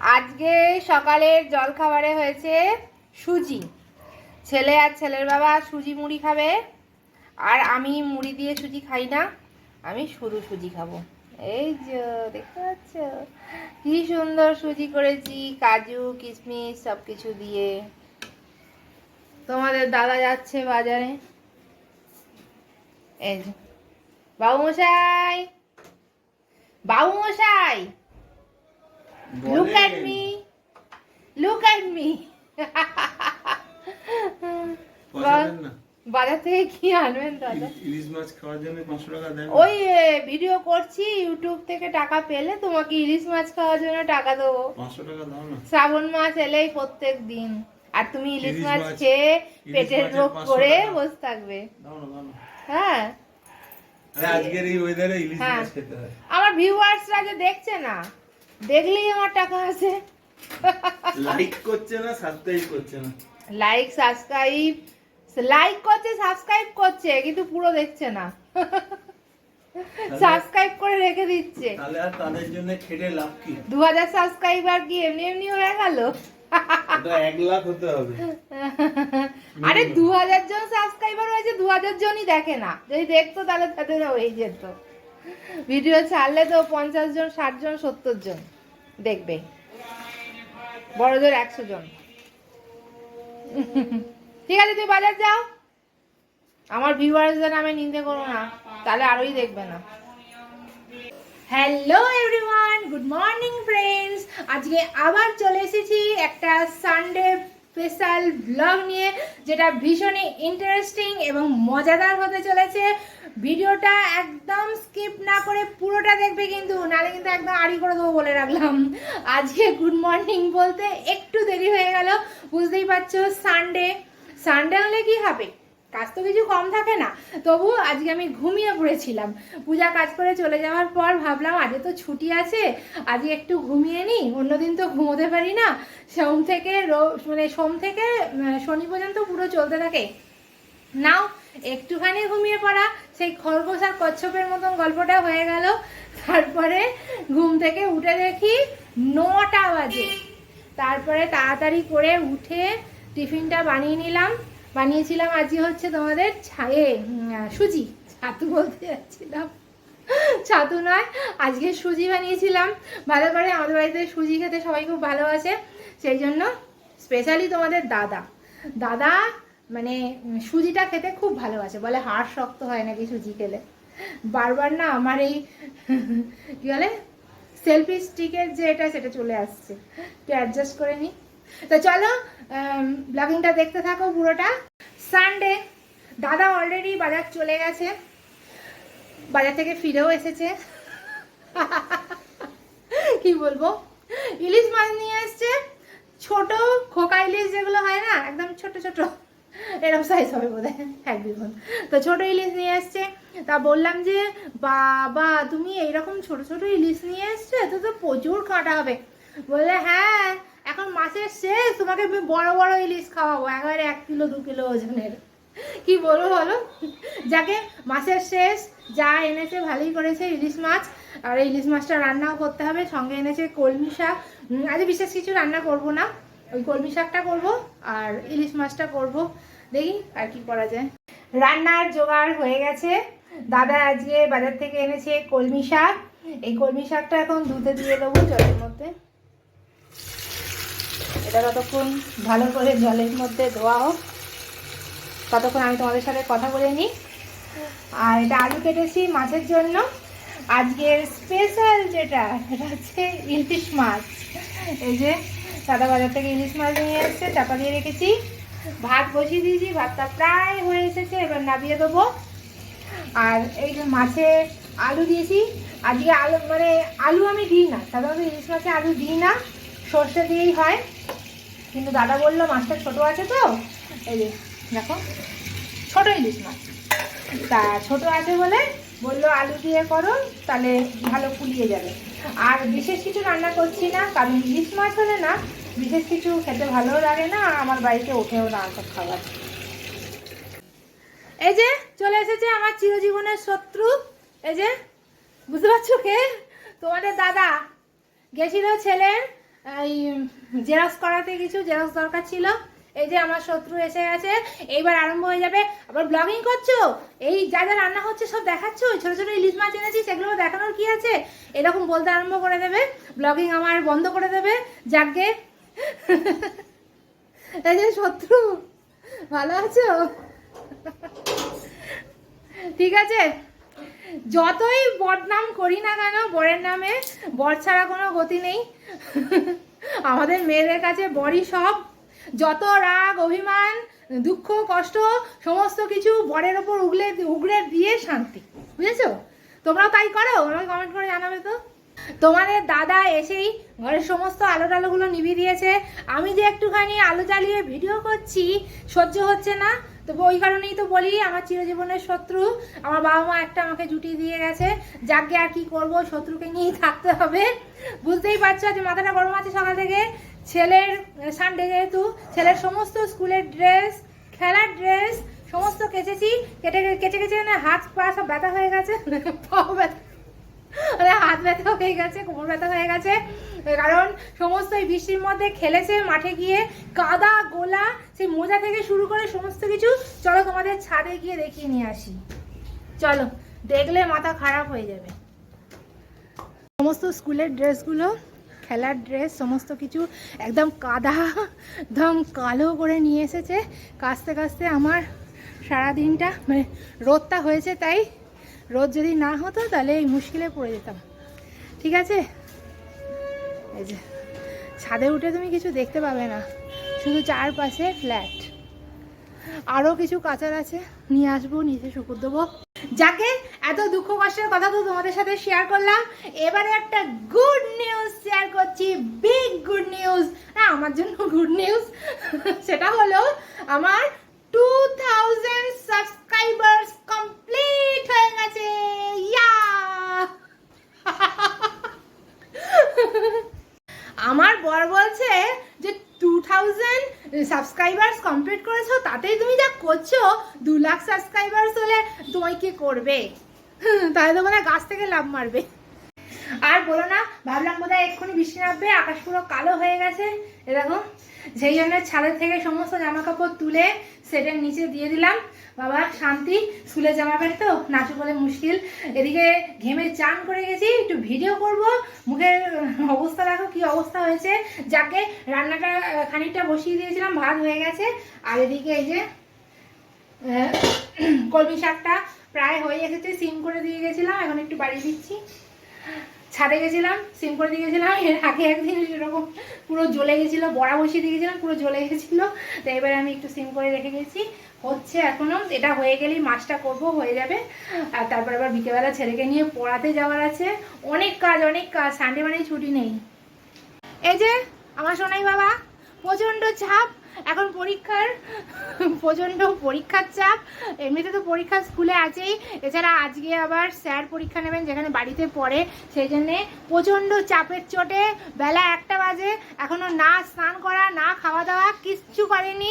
আজকে সকালের জলখাবারে হয়েছে সুজি। ছেলে আর ছেলের বাবা সুজি মুড়ি খাবে, আর আমি মুড়ি দিয়ে সুজি খাই না, আমি শুধু সুজি খাব। এই যে, দেখতে পাচ্ছ? কি সুন্দর সুজি করেছি, কাজু, কিশমিশ সব কিছু দিয়ে। তোমাদের দাদা যাচ্ছে বাজারে। এই যে বাবু মশাই বাবু মশাই look at me look at me বাজার থেকে কি আনবেন দাদা। ইলিশ মাছ খাওয়ার জন্য পাঁচশো টাকা দেন ওই ভিডিও করছি ইউটিউব থেকে টাকা পেলে তোমাকে ইলিশ মাছ খাওয়ার জন্য টাকা দেবো। পাঁচশো টাকা দাও না। শ্রাবণ মাস এলেই প্রত্যেক দিন। আর তুমি ইলিশ মাছ খেয়ে পেটের রোগ করে বসে থাকবে। হ্যাঁ। আজকের এই ওয়েদারে ইলিশ হ্যাঁ। মাছ খেতে হয়। আমার ভিউয়ার্সরা যে দেখছে না দেখলেই আমার টাকা আছে। লাইক করছে না সাবস্ক্রাইব করছে না? লাইক সাবস্ক্রাইব লাইক করছে সাবস্ক্রাইব করছে কিন্তু পুরো দেখছে না। সাবস্ক্রাইব করে রেখে দিচ্ছে। তাহলে আর তাদের জন্য খেটে লাভ কি? দু হাজার সাবস্ক্রাইবার কি এমনি এমনি হয়ে গেল? ওটা এক লাখ হতে হবে। আরে দু হাজার জন সাবস্ক্রাইবার হয়েছে দু হাজার জনই দেখে না। যদি দেখতো তাহলে তাদের হয়ে যেত। ভিডিও ছাড়লে তো পঞ্চাশ জন, ষাট জন, সত্তর জন দেখবে। বড়দের একশো জন। ঠিক আছে তুই বাজার যাও। আমার ভিউয়ার্সদের নামে নিন্দে করো না, তাহলে আরোই দেখবে না। Hello everyone good morning friends আজকে আবার চলে এসেছি একটা সানডে স্পেশাল ব্লগ নিয়ে, যেটা ভীষণই ইন্টারেস্টিং এবং মজাদার হতে চলেছে। ভিডিওটা একদম স্কিপ না করে পুরোটা দেখবে কিন্তু নাহলে কিন্তু একদম আড়ি করে দেবো বলে রাখলাম। আজকে গুড মর্নিং বলতে একটু দেরি হয়ে গেল, বুঝতেই পারছ সানডে সানডে হলে কি হবে? কাজ তো কিছু কম থাকে না। তবু আজকে আমি ঘুমিয়ে পড়েছিলাম। পূজা কাজ করে চলে যাওয়ার পর ভাবলাম, আজকে তো ছুটি আছে, আজকে একটু ঘুমিয়ে নিই, অন্যদিন তো ঘুমোতে পারি না। সোম থেকে মানে সোম থেকে শনি পর্যন্ত পুরো চলতে থাকে। নাও একটুখানি ঘুমিয়ে পড়া, সেই খরগোশ আর কচ্ছপের মতন গল্পটা হয়ে গেল। তারপরে ঘুম থেকে উঠে দেখি নটা বাজে। তারপরে তাড়াতাড়ি করে উঠে টিফিনটা বানিয়ে নিলাম। বানিয়েছিলাম আজকে হচ্ছে তোমাদের ছায়ে সুজি। ছাতু বলতে যাচ্ছিলাম। ছাতু নয়, আজকে সুজি বানিয়েছিলাম। ভালো করে আমাদের বাড়িতে সুজি খেতে সবাই খুব ভালোবাসে। সেই জন্য স্পেশালি তোমাদের দাদা। দাদা মানে সুজিটা খেতে খুব ভালোবাসে। বলে, হাড় শক্ত হয় নাকি সুজি খেলে? বারবার না আমার এই, কি বলে সেলফি স্টিকের যে এটা, সেটা চলে আসছে। একটু অ্যাডজাস্ট করে নিই। তো চলো ব্লগিংটা দেখতে থাকো পুরোটা। সানডে দাদা অলরেডি বাজার চলে গেছে। বাজার থেকে ফিরেও এসেছে। কি বলব? ইলিশ মাছ নিয়ে এসছে। ছোট খোকা ইলিশ যেগুলো হয় না, একদম ছোট ছোট। এরকম সাইজ হবে বোধ হয় এক বিঘন তো ছোট ইলিশ নিয়ে এসছে তা বললাম যে, বাবা, তুমি এইরকম ছোট ছোট ইলিশ নিয়ে এসছো এতে তো প্রচুর কাঁটা হবে। বললে হ্যাঁ এখন মাসের শেষ। তোমাকে আমি বড় বড় ইলিশ খাওয়াবো। একবারে এক কিলো, দু কিলো ওজনের। কি বলব বলো? যাকে মাসের শেষ, যা এনেছে ভালোই করেছে ইলিশ মাছ। আর ইলিশ মাছটা রান্নাও করতে হবে। সঙ্গে এনেছে কলমি শাক। আজ বিশেষ কিছু রান্না করব না। ওই কলমি শাকটা করব আর ইলিশ মাছটা করব। দেখি আর কি করা যায়। রান্নার জোগাড় হয়ে গেছে। দাদা আজকে বাজার থেকে এনেছে কলমি শাক। এই কলমি শাকটা এখন ধুতে দিয়ে দেবো জলের মধ্যে। এটা ততক্ষণ ভালো করে জলের মধ্যে ধোয়া হোক। ততক্ষণ আমি তোমাদের সাথে কথা বলে নিই। আর এটা আলু কেটেছি মাছের জন্য। আজকের স্পেশাল যেটা এটা হচ্ছে ইলিশ মাছ। এই যে সাদা বাজার থেকে ইলিশ মাছ নিয়ে এসছে, চাপা দিয়ে রেখেছি। ভাত বসিয়ে দিয়েছি, ভাতটা প্রায় হয়ে এসেছে, এবার নামিয়ে দেবো। আর এই মাছে আলু দিয়েছি, আজকে আলু মানে আলু আমি দিই না, সাধারণত ইলিশ মাছে আলু দিই না, সর্ষে দিয়েই হয়। কিন্তু দাদা বলল, মাছটা ছোট আছে তো? এই যে, দেখো, ছোট ইলিশ মাছ। তা ছোট আছে বলে বলল, আলু দিয়ে করো, তাহলে ভালো ফুলিয়ে যাবে। আর বিশেষ কিছু রান্না করছি না, কারণ ইলিশ মাছ হলে না বিশেষ কিছু খেতে ভালো লাগে না আমার বাড়িতে ওঠেও না সব খাবার। এই যে, চলে এসেছে আমার চিরজীবনের শত্রু। এই যে, বুঝতে পারছ কে? তোমাদের দাদা। গেছিল ছেলের এই, জেরক্স করাতে কিছু জেরক্স দরকার ছিল। এই যে, আমার শত্রু এসে গেছে। এইবার আরম্ভ হয়ে যাবে। আবার ব্লগিং করছ? এই যা যা রান্না হচ্ছে সব দেখাচ্ছ? ছোট ছোট ইলিশ মাছ এনেছি সেগুলো দেখানোর কি আছে? এরকম বলতে আরম্ভ করে দেবে। ব্লগিং আমার বন্ধ করে দেবে। যাকে যে শত্রু, ভালো আছো? ঠিক আছে। যতই বদনাম করি না কেন, বরের নামে বর ছাড়া কোনো গতি নেই। আমাদের মেয়েদের কাছে বরই সব। যত রাগ, অভিমান, দুঃখ, কষ্ট, সমস্ত কিছু বরের ওপর উগলে উগড়ে দিয়ে শান্তি। বুঝেছ? তোমরাও তাই করো? আমাকে কমেন্ট করে জানাবে তো। তোমাদের দাদা এসেই ঘরের সমস্ত আলো টালোগুলো নিভিয়ে দিয়েছে। আমি যে একটুখানি আলো জ্বালিয়ে ভিডিও করছি, সহ্য হচ্ছে না। তো ওই কারণেই তো বলি, আমার চিরজীবনের শত্রু, আমার বাবা মা একটা আমাকে জুটিয়ে দিয়ে গেছে। যাকে আর কি করব, শত্রুকে নিয়েই থাকতে হবে। বুঝতেই পারছ যে মাথাটা গরম আছে সকাল থেকে। ছেলের সানডে যেহেতু, ছেলের সমস্ত স্কুলের ড্রেস, খেলার ড্রেস, সমস্ত কেচেছি। কেটে কেটে কেটে মানে হাত পা সব ব্যথা হয়ে গেছে। পাও ব্যথা। আরে হাত ব্যথা হয়ে গেছে, কোমর ব্যথা হয়ে গেছে। কারণ সমস্ত এই বৃষ্টির মধ্যে খেলেছে মাঠে গিয়ে, কাদা, গোলা, সেই মোজা থেকে শুরু করে সমস্ত কিছু। চলো তোমাদের ছাদে গিয়ে দেখিয়ে নিয়ে আসি। চলো, দেখলে মাথা খারাপ হয়ে যাবে। সমস্ত স্কুলের ড্রেসগুলো, খেলার ড্রেস, সমস্ত কিছু একদম কাদা, একদম কালো করে নিয়ে এসেছে। কাস্তে কাস্তে আমার সারা দিনটা মানে রোদটা হয়েছে তাই রোদ যদি না হতো তাহলে এই মুশকিলে পড়ে যেতাম। ঠিক আছে? এই যে, ছাদে উঠে তুমি কিছু দেখতে পাবে না। শুধু চারপাশে ফ্ল্যাট। আরও কিছু কাচার আছে। নিয়ে আসব, নিচে শুকুর দেবো। যাকে এত দুঃখ কষ্টের কথা তো তোমাদের সাথে শেয়ার করলাম, এবারে একটা গুড নিউজ শেয়ার করছি। বিগ গুড নিউজ হ্যাঁ আমার জন্য গুড নিউজ সেটা হলো, আমার টু থাউজেন্ড সাবস্ক্রাইবার্স কমপ্লিট হয়ে গেছে। ইয়া আমার বর বলছে যে টু থাউজেন্ড সাবস্ক্রাইবার্স কমপ্লিট করেছ, তাতেই তুমি যা করছ, দু লাখ সাবস্ক্রাইবার্স হলে তোমায় কি করবে? তাহলে তো মানে গাছ থেকে লাভ মারবে। আর বলো না, ভাবলাম বোধহয় এক্ষুনি বৃষ্টি নামবে, আকাশ পুরো কালো হয়ে গেছে। এ দেখো সেই জন্য ছাদের থেকে সমস্ত জামা কাপড় তুলে সেটের নিচে দিয়ে দিলাম। বাবা, শান্তি স্কুলে জামা প্যান্ট তো নাচু বলে মুশকিল। এদিকে ঘেমে চান করে গেছি, একটু ভিডিও করব। মুখের অবস্থা দেখো কি অবস্থা হয়েছে। যাকে রান্নাটা খানিকটা বসিয়ে দিয়েছিলাম, ভাত হয়ে গেছে। আর এদিকে এই যে কলমি শাকটা প্রায় হয়ে এসেছে, সিম করে দিয়ে গেছিলাম, এখন একটু বাড়িয়ে দিচ্ছি। ছাদে গেছিলাম, সিম করে দিয়ে গেছিলাম, এর আগে একদিন এরকম পুরো জ্বলে গেছিল, বড়া বসিয়ে দিয়ে গেছিলাম, পুরো জ্বলে গেছিল। তো এবারে আমি একটু সিম করে রেখে গেছি। হচ্ছে এখনও এটা হয়ে গেলেই মাছটা করব, হয়ে যাবে। আর তারপর আবার বিকেলবেলা ছেলেকে নিয়ে পড়াতে যাওয়ার আছে। অনেক কাজ অনেক কাজ সানডে মানেই ছুটি নেই। এই যে, আমার সোনাই বাবা, প্রচণ্ড চাপ এখন পরীক্ষার প্রচণ্ড পরীক্ষার চাপ। এমনিতে তো পরীক্ষা স্কুলে আছেই। এছাড়া আজকে আবার স্যার পরীক্ষা নেবেন যেখানে বাড়িতে পড়ে। সেই জন্যে প্রচণ্ড চাপের চোটে বেলা একটা বাজে। এখনও না স্নান করা, না খাওয়া দাওয়া কিচ্ছু করেনি।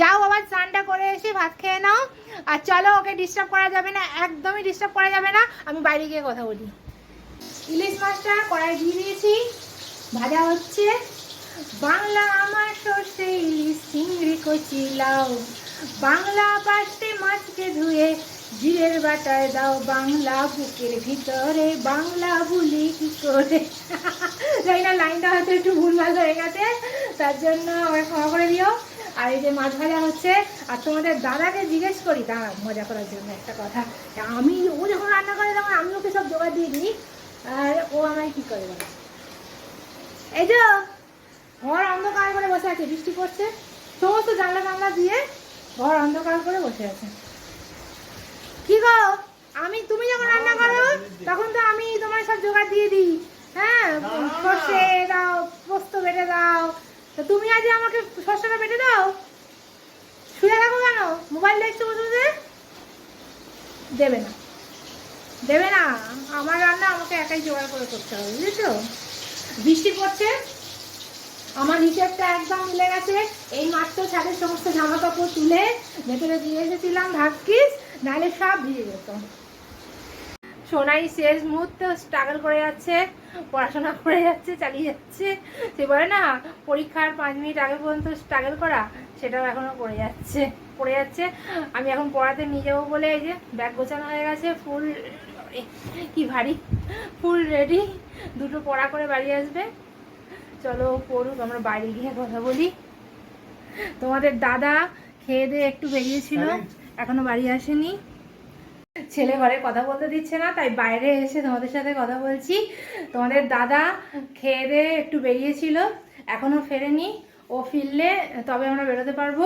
যাও আবার স্নানটা করে এসে ভাত খেয়ে নাও। আর চলো ওকে ডিস্টার্ব করা যাবে না, একদমই ডিস্টার্ব করা যাবে না। আমি বাইরে গিয়ে কথা বলি। ইলিশ মাছটা কড়াই দিয়ে দিয়েছি। ভাজা হচ্ছে। বাংলা আমার সর্ষে ইলিশ, চিংড়ি, কচি, লাউ। বাংলা পাশে মাছকে ধুয়ে জিরের বাটায় দাও। বাংলা বুকের ভিতরে, বাংলা ভুলি কি করে? জানি না, লাইনটা হয়তো একটু ভুলভাল হয়ে গেছে, তার জন্য আমাকে ক্ষমা করে দিও। আর এই যে মাছ ভাজা হচ্ছে, আর তোমাদের দাদাকে জিজ্ঞেস করি, দাঁড়া, মজা করার জন্য একটা কথা। আমি, ও যখন রান্না করে তখন আমি ওকে সব জোগাড় দিয়ে দিই, আর ও আমায় কি করে বলে? এই যে ঘর অন্ধকার করে বসে আছে বৃষ্টি পড়ছে। সমস্ত জানলা জানলা দিয়ে ঘর অন্ধকার করে বসে আছে। কি গো? আমি তুমি যখন রান্না করো তখন তো আমি তোমার সব জোগাড় দিয়ে দিই। হ্যাঁ? সর্ষে দাও পোস্ত বেটে দাও। তো তুমি আজ আমাকে সর্ষেটা বেটে দাও? শুয়ে থাকো কেন? মোবাইল দেখছ বসে বসে? দেবে না। দেবে না। আমার রান্না আমাকে একাই জোগাড় করে করতে হবে বুঝেছ? বৃষ্টি পড়ছে আমার হিসেবটা একদম মিলে গেছে। এই মাত্র ছাদের সমস্ত জামা কাপড় তুলে ভেতরে দিয়ে এসেছিলাম ভাগ্যিস, নাহলে সব ভিজে যেত। সোনাই শেষ মুহূর্তে স্ট্রাগল করে যাচ্ছে, পড়াশোনা করে যাচ্ছে, চালিয়ে যাচ্ছে। সে বলে না, পরীক্ষার পাঁচ মিনিট আগে পর্যন্ত স্ট্রাগল করা, সেটাও এখনও করে যাচ্ছে, পড়ে যাচ্ছে। আমি এখন পড়াতে নিয়ে যাব বলে এই যে ব্যাগ গোছানো হয়ে গেছে ফুল কি ভারী ফুল রেডি দুটো পড়া করে বাড়ি আসবে। চলো পড়ুক আমরা বাইরে গিয়ে কথা বলি। তোমাদের দাদা খেয়ে দিয়ে একটু বেরিয়েছিল এখনও বাড়ি আসেনি। ছেলে ঘরে কথা বলতে দিচ্ছে না তাই বাইরে এসে তোমাদের সাথে কথা বলছি। তোমাদের দাদা খেয়ে দিয়ে একটু বেরিয়েছিল এখনও ফেরেনি। ও ফিরলে তবে আমরা বেরোতে পারব।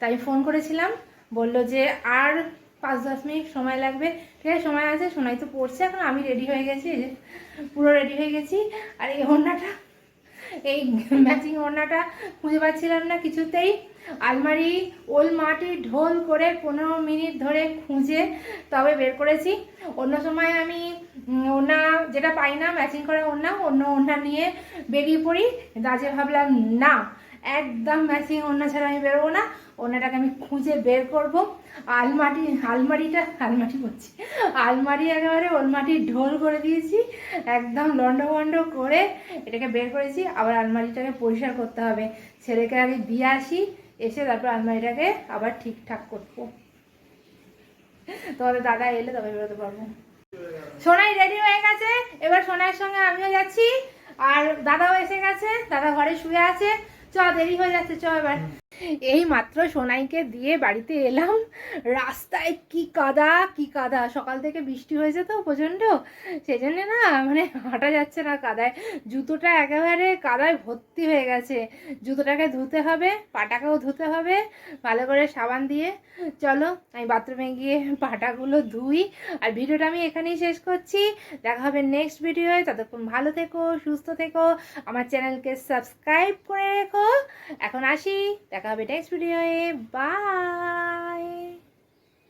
তাই ফোন করেছিলাম বলল যে আর পাঁচ দশ মিনিট সময় লাগবে। ঠিক আছে সময় আছে সোনাই তো পড়ছে এখন আমি রেডি হয়ে গেছি পুরো রেডি হয়ে গেছি। আর এই ওড়নাটা এই ম্যাচিং ওড়নাটা খুঁজে পাচ্ছিলাম না কিছুতেই। আলমারি ওল মাটি ঢোল করে পনেরো মিনিট ধরে খুঁজে তবে বের করেছি। অন্য সময় আমি ওনা যেটা পাই না ম্যাচিং করা ওড়না, অন্য ওড়না নিয়ে বেরিয়ে পড়ি। দাজে ভাবলাম, না একদম ম্যাচিং ওড়না ছাড়া আমি বেরোবো না। ওড়নাটাকে আমি খুঁজে বের করব। আলমারি, আলমারিটা, আলমারি বলছি। আলমারি একেবারে ওলমাটি ঢোল করে দিয়েছি। একদম লন্ড ভন্ড করে এটাকে বের করেছি। আবার আলমারিটাকে পরিষ্কার করতে হবে। ছেলেকে আগে দিয়ে আসি, এসে তারপর আলমারিটাকে আবার ঠিকঠাক করব। তোমাদের দাদা এলে তবে বেরোতে পারব। সোনাই রেডি হয়ে গেছে। এবার সোনাইয়ের সঙ্গে আমিও যাচ্ছি। আর দাদাও এসে গেছে। দাদা ঘরে শুয়ে আছে। চ দেরি হয়ে যাচ্ছে চ এবার। এই মাত্র সোনাইকে দিয়ে বাড়িতে এলাম। রাস্তায় কি কাদা কি কাদা। সকাল থেকে বৃষ্টি হয়েছে তো প্রচণ্ড। সেই জন্যে না মানে হাঁটা যাচ্ছে না কাদায়। জুতোটা একেবারে কাদায় ভর্তি হয়ে গেছে। জুতোটাকে ধুতে হবে, পাটাকেও ধুতে হবে, ভালো করে সাবান দিয়ে। চলো, আমি বাথরুমে গিয়ে পাটাগুলো ধুই। আর ভিডিওটা আমি এখানেই শেষ করছি। দেখা হবে নেক্সট ভিডিওয়ে ততক্ষণ ভালো থেকো, সুস্থ থেকো। আমার চ্যানেলকে সাবস্ক্রাইব করে রেখো। এখন আসি। দেখা হবে নেক্সট ভিডিওয়ে বাই